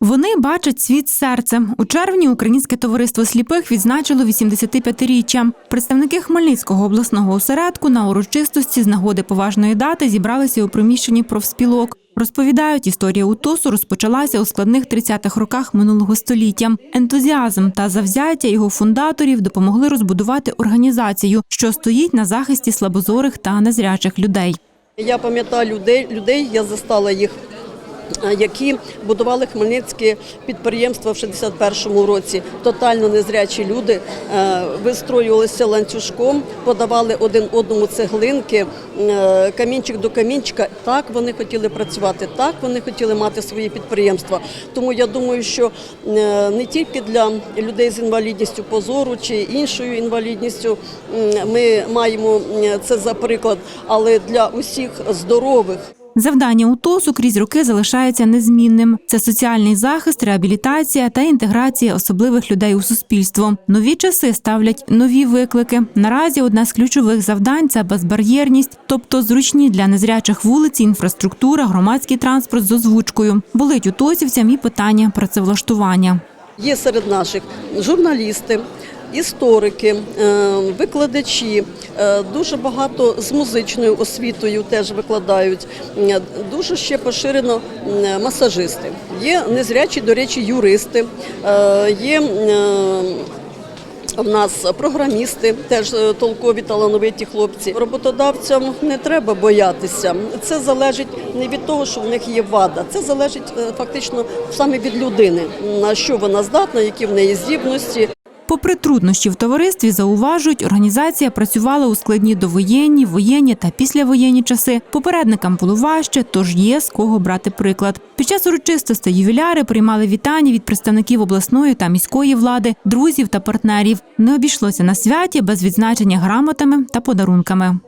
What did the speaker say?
Вони бачать світ серцем. У червні Українське товариство сліпих відзначило 85-річчя. Представники Хмельницького обласного осередку на урочистості з нагоди поважної дати зібралися у приміщенні профспілок. Розповідають, історія УТОСу розпочалася у складних 30-х роках минулого століття. Ентузіазм та завзяття його фундаторів допомогли розбудувати організацію, що стоїть на захисті слабозорих та незрячих людей. Я пам'ятаю людей, людей, я застала їх, які будували хмельницьке підприємство в 61-му році. Тотально незрячі люди е, вистроювалися ланцюжком, подавали один одному цеглинки, е, камінчик до камінчика. Так вони хотіли працювати, так вони хотіли мати свої підприємства. Тому я думаю, що е, не тільки для людей з інвалідністю позору чи іншою інвалідністю ми маємо це за приклад, але для усіх здорових. Завдання УТОСу крізь роки залишається незмінним. Це соціальний захист, реабілітація та інтеграція особливих людей у суспільство. Нові часи ставлять нові виклики. Наразі одне з ключових завдань це безбар'єрність, тобто зручні для незрячих вулиці, інфраструктура, громадський транспорт з озвучкою. Болить утосівцям і питання працевлаштування. Є серед наших журналісти, історики, е, викладачі, е, дуже багато з музичною освітою теж викладають. Е, Дуже ще поширено масажисти. Є незрячі, до речі, юристи, є. в нас програмісти, теж толкові талановиті хлопці. Роботодавцям не треба боятися. Це залежить не від того, що в них є вада. Це залежить фактично саме від людини, на що вона здатна, які в неї здібності. Попри труднощі в товаристві, зауважують, організація працювала у складні довоєнні, воєнні та післявоєнні часи. Попередникам було важче, тож є з кого брати приклад. Під час урочистостей ювіляри приймали вітання від представників обласної та міської влади, друзів та партнерів. Не обійшлося на святі без відзначення грамотами та подарунками.